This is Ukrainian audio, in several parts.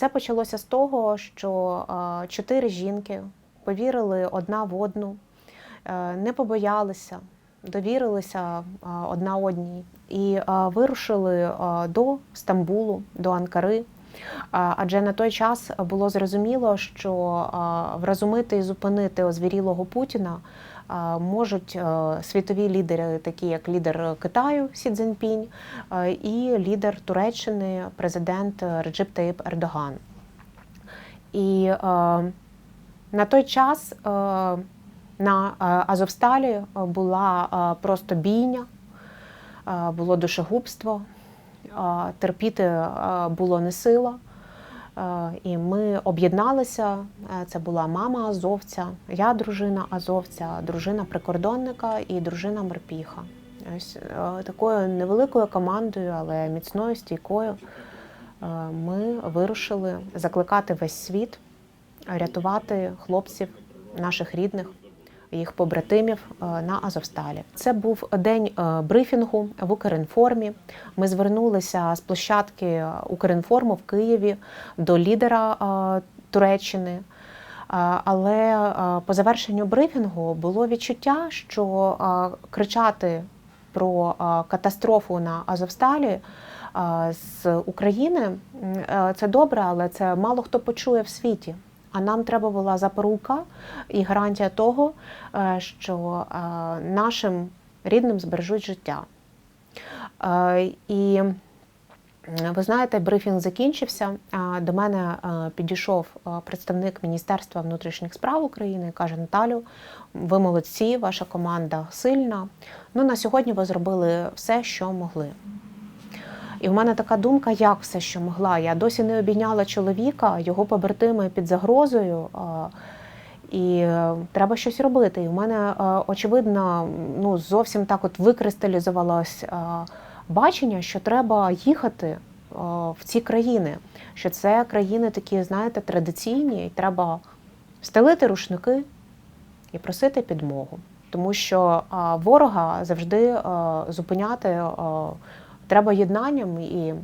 Все почалося з того, що е, чотири жінки повірили одна в одну, е, не побоялися, довірилися е, одна одній і вирушили до Стамбулу, до Анкари. Адже на той час було зрозуміло, що вразумити і зупинити озвірілого Путіна можуть е, світові лідери, такі як лідер Китаю Сі Цзіньпінь е, і лідер Туреччини, президент Реджип Таїп Ердоган. І е, на той час на Азовсталі була просто бійня, було душегубство, терпіти було не сила. Е, І ми об'єдналися. Е, Це була мама азовця, я дружина азовця, дружина прикордонника і дружина морпіха. Ось е, такою невеликою командою, але міцною, стійкою. Ми вирушили закликати весь світ, рятувати хлопців, наших рідних, їх побратимів е, на Азовсталі. Це був день е, брифінгу в Укрінформі. Ми звернулися з площадки Укрінформу в Києві до лідера е, Туреччини. Е, Але е, по завершенню брифінгу було відчуття, що е, кричати про е, катастрофу на Азовсталі е, з України е, це добре, але це мало хто почує в світі. А нам треба була запорука і гарантія того, е, що е, нашим рідним збережуть життя. Е, І ви знаєте, брифінг закінчився. До мене підійшов представник Міністерства внутрішніх справ України і каже: Наталю, ви молодці, ваша команда сильна. Ну на сьогодні ви зробили все, що могли. І в мене така думка, як все, що могла. Я досі не обійняла чоловіка, його побратими під загрозою. І е, треба щось робити. І в мене е, очевидно, ну зовсім так от викристалізувалось е, бачення, що треба їхати в ці країни. Що це країни такі, знаєте, традиційні, і треба стелити рушники і просити підмогу. Тому що ворога завжди зупиняти треба єднанням, і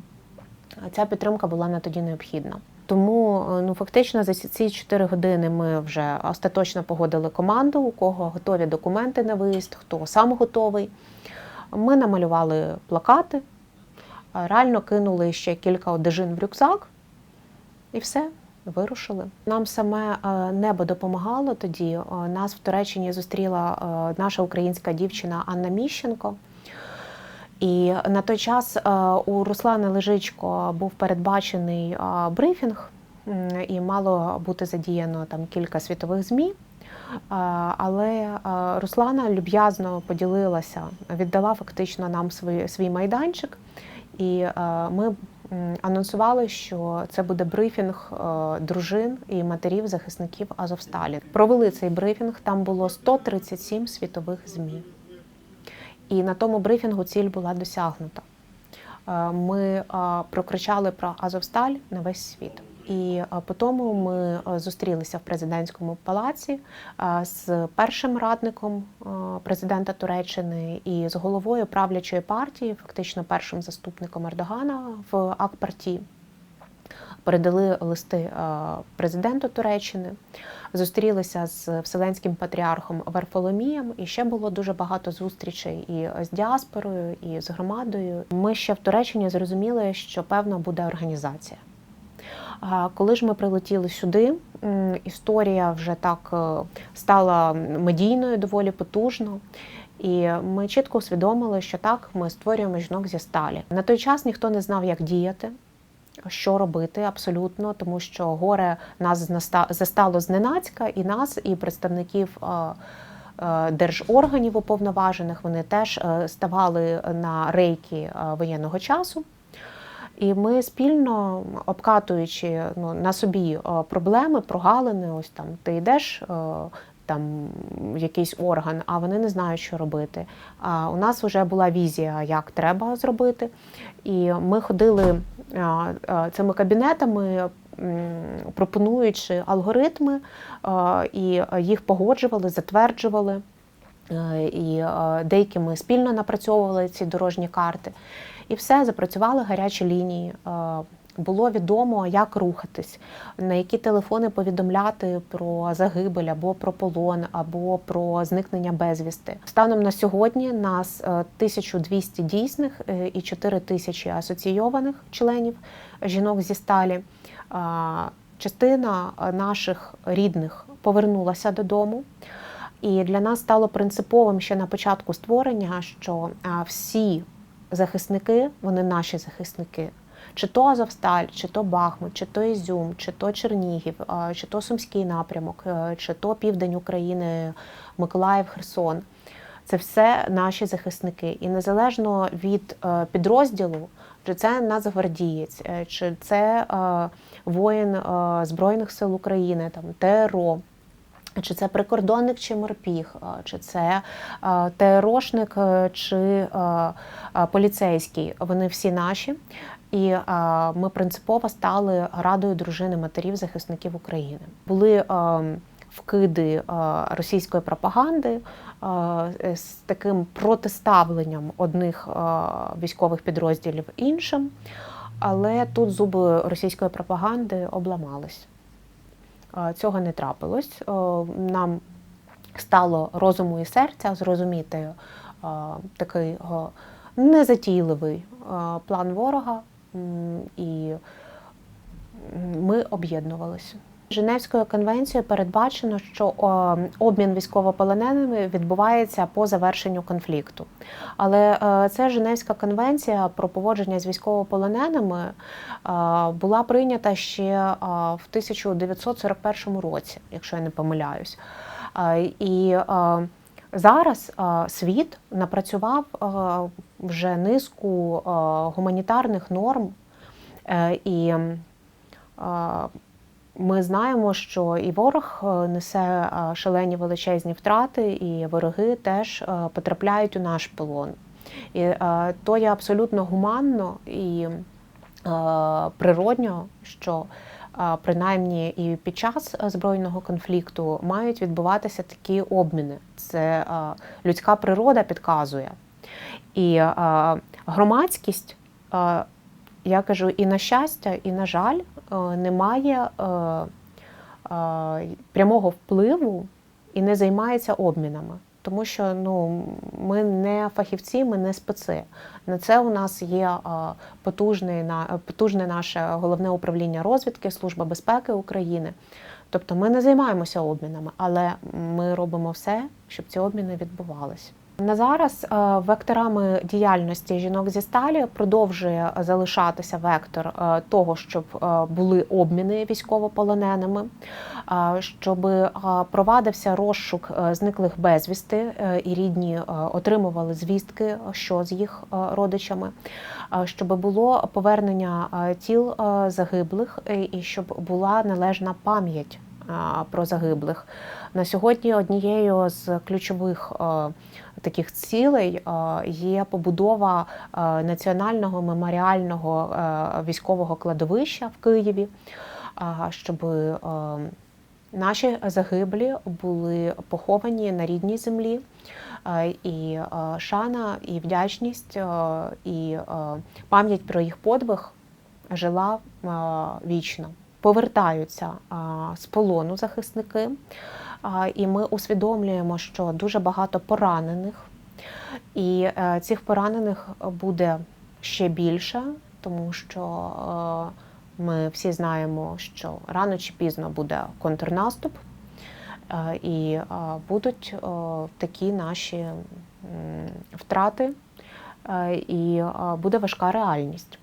ця підтримка була на тоді необхідна. Тому е, ну фактично за ці- ці 4 години ми вже остаточно погодили команду, у кого готові документи на виїзд, хто сам готовий. Ми намалювали плакати, реально кинули ще кілька одежин в рюкзак, і все. Вирушили. Нам саме е, небо допомагало тоді. Е, Нас в Туреччині зустріла е, наша українська дівчина Анна Міщенко. І на той час е, у Руслана Лежичко був передбачений е, брифінг, і мало бути задіяно там кілька світових ЗМІ. Е, Але Руслана люб'язно поділилася, віддала фактично нам свій, свій майданчик. І ми анонсували, що це буде брифінг дружин і матерів захисників Азовсталі. Провели цей брифінг. Там було 137 світових ЗМІ. І на тому брифінгу ціль була досягнута. Е, Ми е, прокричали про Азовсталь на весь світ. І е, по тому ми зустрілися в президентському палаці з першим радником президента Туреччини і з головою правлячої партії, фактично першим заступником Ердогана в Акпарті. Передали листи президенту Туреччини, зустрілися з Вселенським патріархом Варфоломієм, і ще було дуже багато зустрічей і з діаспорою, і з громадою. Ми ще в Туреччині зрозуміли, що певно буде організація. Коли ж ми прилетіли сюди, історія вже так е, стала медійною, доволі потужно. І ми чітко усвідомили, що так, ми створюємо жінок зі сталі. На той час ніхто не знав, як діяти, що робити абсолютно, тому що горе нас застало зненацька, і нас, і представників держорганів уповноважених, вони теж е, ставали на рейки е, воєнного часу. І ми спільно обкатуючи ну, на собі е, проблеми, прогалини, ось там ти йдеш. Там якийсь орган, а вони не знають, що робити. А у нас вже була візія, як треба зробити. І ми ходили е, е, цими кабінетами, пропонуючи алгоритми, е, і їх погоджували, затверджували. І деякі ми спільно напрацьовували ці дорожні карти. І все, запрацювали гарячі лінії. Е, було відомо, як рухатись, на які телефони повідомляти про загибель або про полон, або про зникнення безвісти. Станом на сьогодні нас е, 1200 дійсних е, і 4000 асоційованих членів жінок зі сталі. Частина е, наших рідних повернулася додому. І для нас стало принциповим ще на початку створення, що всі захисники, вони наші захисники, чи то Азовсталь, чи то Бахмут, чи то Ізюм, чи то Чернігів, чи то Сумський напрямок, е, чи то Південь України, Миколаїв, Херсон. Це все наші захисники. І незалежно від е, підрозділу, чи це нацгвардієць, е, чи це воїн Збройних сил України, там ТРО. Чи це прикордонник чи морпіг, чи це ТРОшник чи поліцейський. Вони всі наші. І е, ми принципово стали радою дружини матерів захисників України. Були е, вкиди е, російської пропаганди з таким протиставленням одних військових підрозділів іншим, але тут зуби російської пропаганди обламались. Цього не трапилось. Нам стало розуму і серця зрозуміти такий незатійливий план ворога, і ми об'єднувалися. Женевською конвенцією передбачено, що обмін військовополоненими відбувається по завершенню конфлікту. Але е, ця Женевська конвенція про поводження з військовополоненими е, була прийнята ще е, в 1941 році, якщо я не помиляюсь. І зараз світ напрацював вже низку е, гуманітарних норм е, і е, ми знаємо, що і ворог несе шалені величезні втрати, і вороги теж потрапляють у наш полон. І то є абсолютно гуманно і природньо, що принаймні і під час збройного конфлікту мають відбуватися такі обміни. Це людська природа підказує. І е, громадськість, е, я кажу, і на щастя, і на жаль, е, немає е, е, прямого впливу і не займається обмінами. Тому що ну, ми не фахівці, ми не специ. На це у нас є е, потужний, на- потужне наше головне управління розвідки, Служба безпеки України. Тобто ми не займаємося обмінами, але ми робимо все, щоб ці обміни відбувалися. На зараз е, векторами діяльності жінок зі сталі продовжує залишатися вектор е, того, щоб е, були обміни військовополоненими, щоб провадився розшук зниклих безвісти, і рідні отримували звістки, що з їх родичами, щоб було повернення тіл загиблих і щоб була належна пам'ять про загиблих. На сьогодні однією з ключових таких цілей е, є побудова е, національного меморіального е, військового кладовища в Києві, щоб наші загиблі були поховані на рідній землі. І шана, і вдячність, і пам'ять про їх подвиг жила вічно. Повертаються з полону захисники, і ми усвідомлюємо, що дуже багато поранених, і е, цих поранених буде ще більше, тому що е, ми всі знаємо, що рано чи пізно буде контрнаступ, е, і будуть такі наші втрати, і буде важка реальність.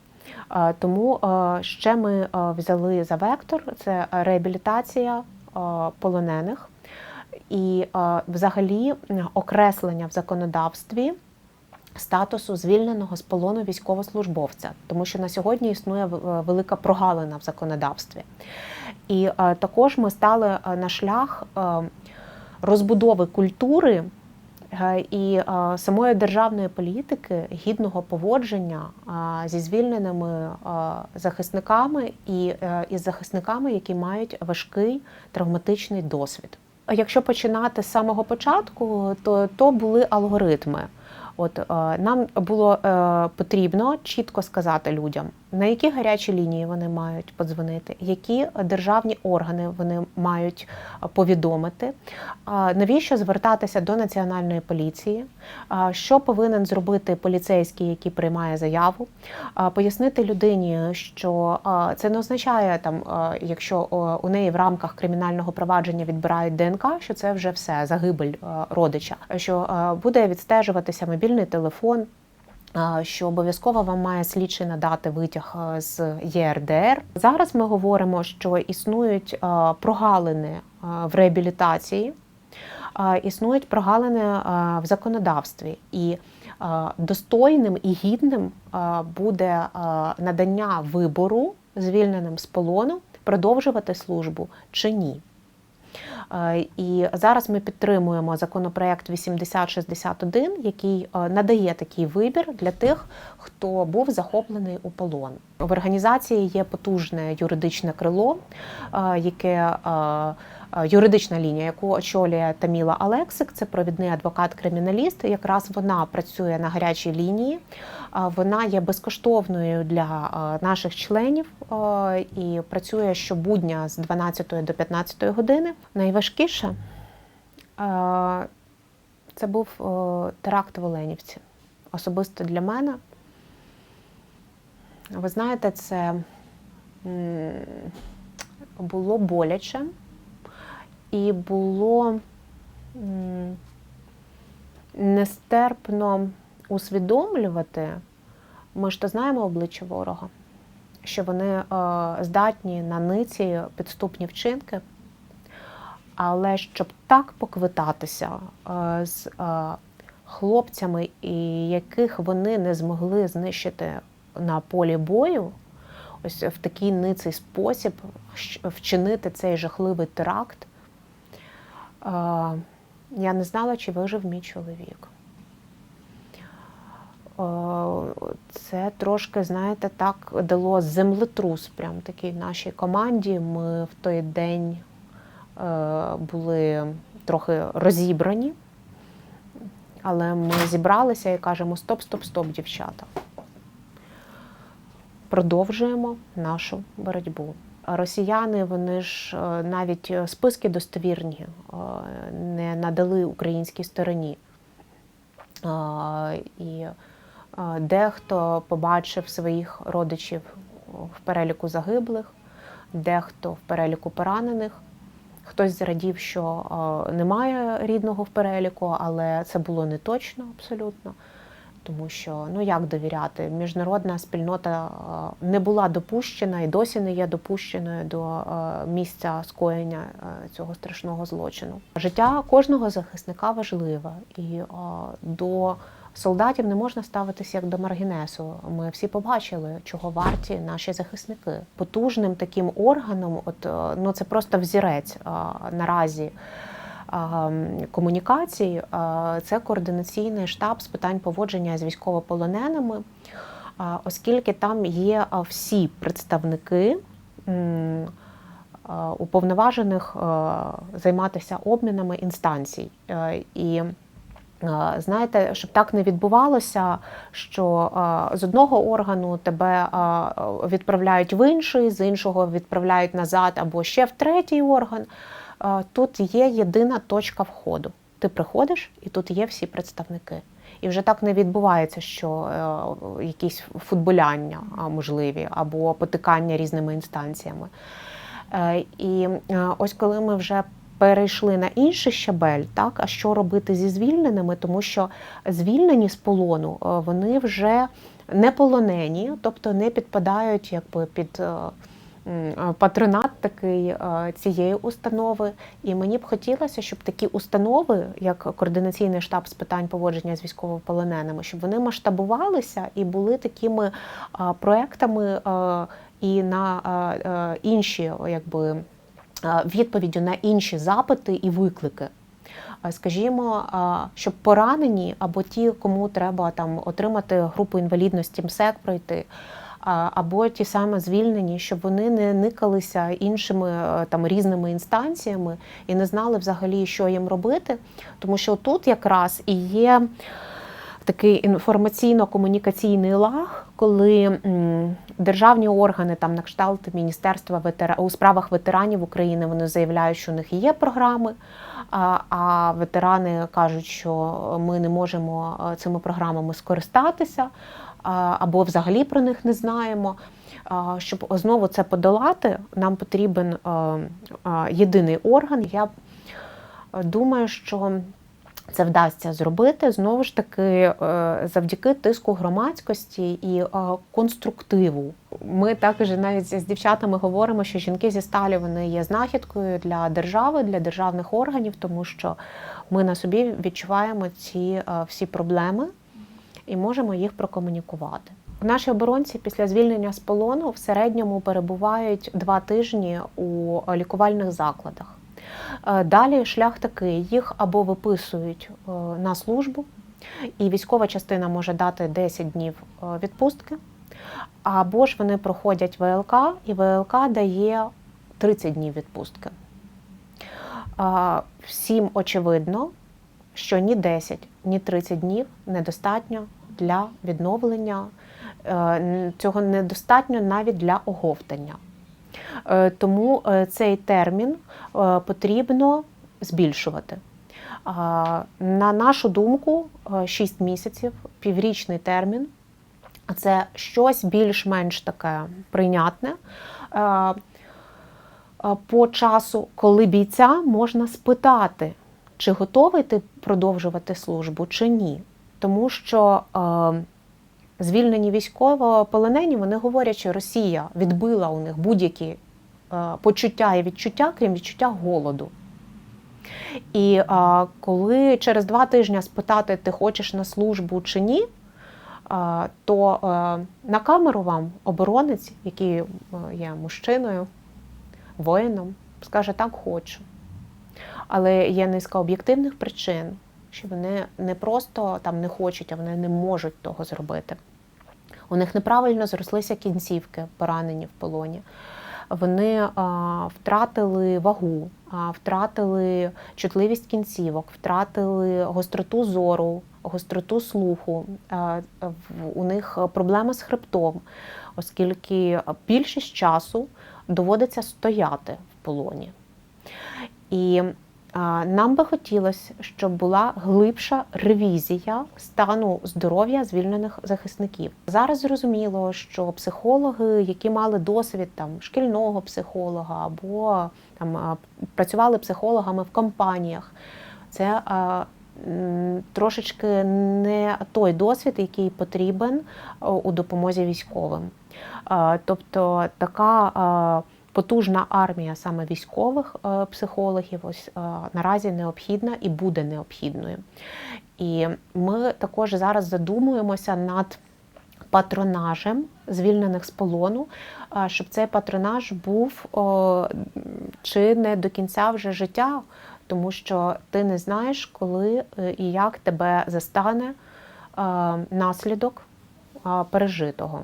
Тому ще ми взяли за вектор це реабілітація полонених і е, взагалі окреслення в законодавстві статусу звільненого з полону військовослужбовця, тому що на сьогодні існує е, велика прогалина в законодавстві. І е, також ми стали на шлях розбудови культури і самої державної політики гідного поводження зі звільненими захисниками і із захисниками, які мають важкий травматичний досвід. Якщо починати з самого початку, то, то були алгоритми. От е, нам було е, потрібно чітко сказати людям, на які гарячі лінії вони мають подзвонити, які державні органи вони мають е, повідомити, навіщо звертатися до національної поліції, що повинен зробити поліцейський, який приймає заяву, пояснити людині, що це не означає там, якщо у неї в рамках кримінального провадження відбирають ДНК, що це вже все загибель родича, що буде відстежуватися мобільний телефон. Що обов'язково вам має слідчий надати витяг з ЄРДР. Зараз ми говоримо, що існують прогалини в реабілітації, існують прогалини в законодавстві, і достойним і гідним буде надання вибору звільненим з полону продовжувати службу чи ні. Е, І зараз ми підтримуємо законопроект 8061, який е, надає такий вибір для тих, хто був захоплений у полон. В організації є потужне юридичне крило, е, яке юридична лінія, яку очолює Таміла Алексик, це провідний адвокат-криміналіст. Якраз вона працює на гарячій лінії. Вона є безкоштовною для наших членів і працює щобудня з 12 до 15 години. Найважкіше е, це був е, теракт в Оленівці. Особисто для мене. Ви знаєте, це було боляче і було нестерпно усвідомлювати, ми ж то знаємо обличчя ворога, що вони е, здатні на ниці підступні вчинки. Але щоб так поквитатися е, з е, хлопцями, яких вони не змогли знищити на полі бою, ось в такий ниций спосіб вчинити цей жахливий теракт, е, я не знала, чи вижив мій чоловік. Це трошки, знаєте, так дало землетрус прям такий нашій команді. Ми в той день були трохи розібрані, але ми зібралися і кажемо: стоп, стоп, стоп, дівчата. Продовжуємо нашу боротьбу. Росіяни вони ж е, навіть е, списки достовірні е, не надали українській стороні. І дехто побачив своїх родичів в переліку загиблих, дехто в переліку поранених. Хтось зрадів, що немає рідного в переліку, але це було не точно абсолютно. Тому що ну як довіряти? Міжнародна спільнота не була допущена і досі не є допущеною до місця скоєння цього страшного злочину. Життя кожного захисника важливе, і до солдатів не можна ставитися як до маргінесу. Ми всі побачили, чого варті наші захисники. Потужним таким органом, от е, ну це просто взірець а, наразі а, м, комунікацій. Це координаційний штаб з питань поводження з військовополоненими, оскільки там є всі представники. Уповноважених е, займатися обмінами інстанцій. Е, І е, знаєте, щоб так не відбувалося, що е, з одного органу тебе е, відправляють в інший, з іншого відправляють назад або ще в третій орган. Е, Тут є єдина точка входу. Ти приходиш, і тут є всі представники. І вже так не відбувається, що е, якісь футболяння можливі або потикання різними інстанціями. Е, І е, ось коли ми вже перейшли на інший щабель, так а що робити зі звільненими, тому що звільнені з полону е, вони вже не полонені, тобто не підпадають якби під. е, е, Патронат такий цієї установи, і мені б хотілося, щоб такі установи, як координаційний штаб з питань поводження з військовополоненими, щоб вони масштабувалися і були такими проектами і на інші, якби відповіддю на інші запити і виклики. Е, Скажімо, е, щоб поранені або ті, кому треба там отримати групу інвалідності МСЕК пройти. Або ті саме звільнені, щоб вони не никалися іншими е, там різними інстанціями і не знали взагалі, що їм робити. Тому що тут якраз і є такий інформаційно-комунікаційний лаг, коли державні органи, там на кшталт Міністерства у справах ветеранів України, вони заявляють, що у них є програми. А, а ветерани кажуть, що ми не можемо е, цими програмами скористатися, або взагалі про них не знаємо. Щоб знову це подолати, нам потрібен е, е, єдиний орган. Я думаю, що це вдасться зробити знову ж таки е, завдяки тиску громадськості і е, конструктиву. Ми також навіть з дівчатами говоримо, що жінки зі сталі вони є знахідкою для держави, для державних органів, тому що ми на собі відчуваємо ці е, всі проблеми і можемо їх прокомунікувати. Наші оборонці після звільнення з полону в середньому перебувають два тижні у лікувальних закладах. Е, Далі шлях такий: їх або виписують е, на службу, і військова частина може дати 10 днів е, відпустки, або ж вони проходять ВЛК, і ВЛК дає 30 днів відпустки. Всім очевидно, що ні 10, ні 30 днів недостатньо для відновлення. Цього недостатньо навіть для оговтання. Е, Тому е, цей термін е, потрібно збільшувати. На нашу думку, 6 місяців, піврічний термін це щось більш-менш таке прийнятне. По часу, коли бійця можна спитати, чи готовий ти продовжувати службу, чи ні. Тому що звільнені військовополонені вони говорять, що Росія відбила у них будь-які е, почуття і відчуття, крім відчуття голоду. І е, коли через два тижні спитати, ти хочеш на службу чи ні, е, то е, на камеру вам оборонець, який є мужчиною, воїном, скаже так хочу. Але є низка об'єктивних причин, що вони не просто там не хочуть, а вони не можуть того зробити. У них неправильно зрослися кінцівки, поранені в полоні. Вони а, втратили вагу, а, втратили чутливість кінцівок, втратили гостроту зору, гостроту слуху. А, у них проблеми з хребтом, оскільки більшість часу доводиться стояти в полоні. І нам би хотілося, щоб була глибша ревізія стану здоров'я звільнених захисників. Зараз зрозуміло, що психологи, які мали досвід там шкільного психолога або там працювали психологами в компаніях, це трошечки не той досвід, який потрібен у допомозі військовим. Тобто така потужна армія саме військових е, психологів ось е, наразі необхідна і буде необхідною. І ми також зараз задумуємося над патронажем звільнених з полону, е, щоб цей патронаж був чи не до кінця вже життя, тому що ти не знаєш, коли і як тебе застане наслідок пережитого.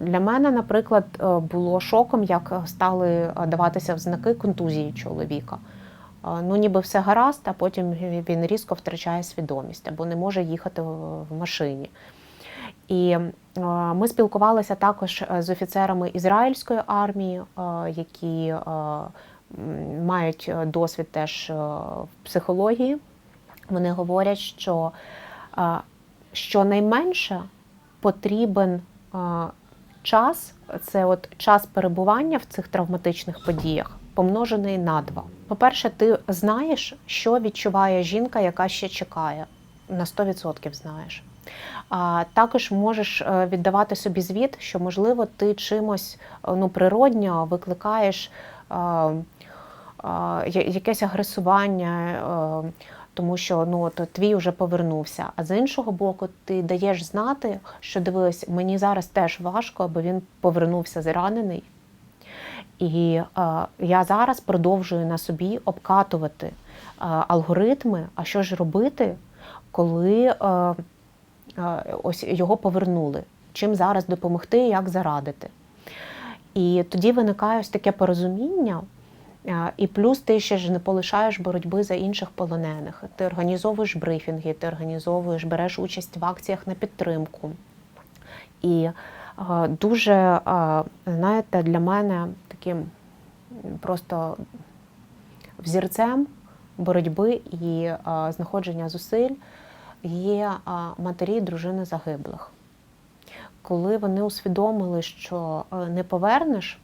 Для мене, наприклад, е, було шоком, як стали е, даватися взнаки контузії чоловіка. Е, Ну, ніби все гаразд, а потім він різко втрачає свідомість або не може їхати в машині. І ми спілкувалися також з офіцерами ізраїльської армії, які мають досвід теж в психології. Вони говорять, що щонайменше потрібен час це от час перебування в цих травматичних подіях, помножений на два. По-перше, ти знаєш, що відчуває жінка, яка ще чекає. На 100% знаєш. А також можеш е, віддавати собі звіт, що можливо ти чимось е, ну, природньо викликаєш е, е, я- якесь агресування, е, тому що ну, от, твій вже повернувся. А з іншого боку, ти даєш знати, що дивись, мені зараз теж важко, бо він повернувся зранений. І е, я зараз продовжую на собі обкатувати е, алгоритми, а що ж робити, коли е, е, ось його повернули, чим зараз допомогти, як зарадити. І тоді виникає ось таке порозуміння, І плюс ти ще ж не полишаєш боротьби за інших полонених. Ти організовуєш брифінги, ти організовуєш, береш участь в акціях на підтримку. І дуже, знаєте, для мене таким просто взірцем боротьби і знаходження зусиль є матері і дружини загиблих. Коли вони усвідомили, що е, не повернеш,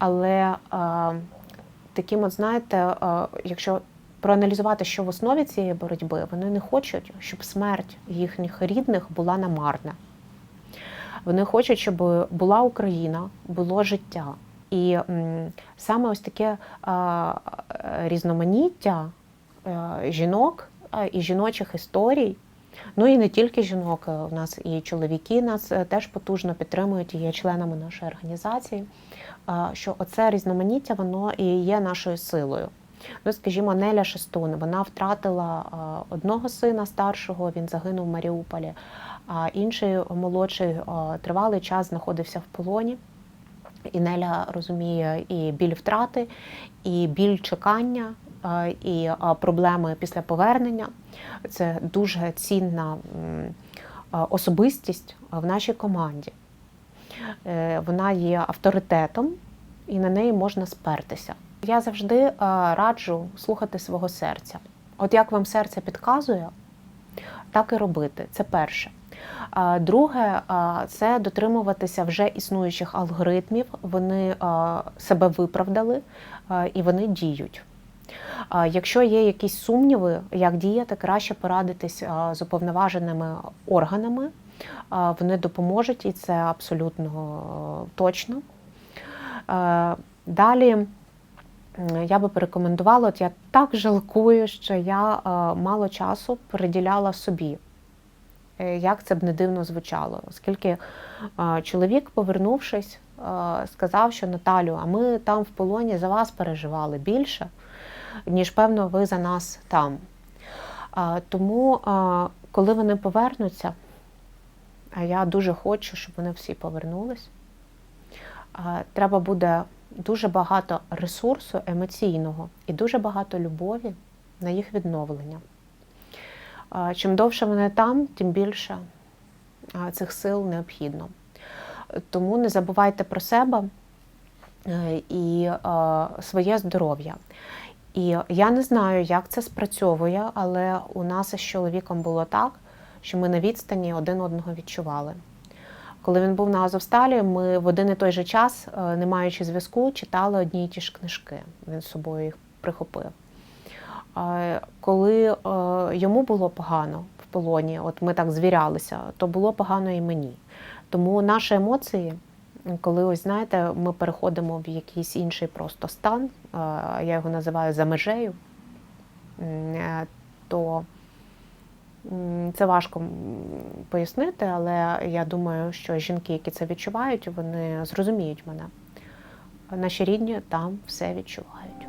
але е, таким, от знаєте, е, якщо проаналізувати, що в основі цієї боротьби, вони не хочуть, щоб смерть їхніх рідних була намарна. Вони хочуть, щоб була Україна, було життя. І саме ось таке е, різноманіття жінок і жіночих історій. Ну і не тільки жінок, е, у нас і чоловіки нас е, теж потужно підтримують і є членами нашої організації. е, Що оце різноманіття воно і є нашою силою. Ну, скажімо, Неля Шестун, вона втратила е, одного сина старшого, він загинув в Маріуполі, а інший молодший е, тривалий час знаходився в полоні. І Неля розуміє і біль втрати, і біль чекання, е, і проблеми після повернення. Це дуже цінна особистість в нашій команді. Е, Вона є авторитетом, і на неї можна спертися. Я завжди раджу слухати свого серця. От як вам серце підказує, так і робити. Це перше. Друге, це дотримуватися вже існуючих алгоритмів. Вони себе виправдали і вони діють. Якщо є якісь сумніви, як діяти, краще порадитись з уповноваженими органами. Вони допоможуть, і це абсолютно точно. Далі я би порекомендувала, от я так жалкую, що я мало часу приділяла собі. Е, Як це б не дивно звучало, оскільки чоловік, повернувшись, сказав, що Наталю, а ми там в полоні за вас переживали більше, ніж певно, ви за нас там. Тому, коли вони повернуться, а я дуже хочу, щоб вони всі повернулись, треба буде дуже багато ресурсу емоційного і дуже багато любові на їх відновлення. Чим довше вони там, тим більше цих сил необхідно. Тому не забувайте про себе е, і своє здоров'я. І я не знаю, як це спрацьовує, але у нас із чоловіком було так, що ми на відстані один одного відчували. Коли він був на Азовсталі, ми в один і той же час, е, не маючи зв'язку, читали одні й ті ж книжки. Він з собою їх прихопив. Коли е, йому було погано в полоні, от ми так звірялися, то було погано і мені. Тому наші емоції, коли ось знаєте, ми переходимо в якийсь інший просто стан, я його називаю за межею, е, то це важко пояснити, але я думаю, що жінки, які це відчувають, вони зрозуміють мене. Наші рідні там все відчувають.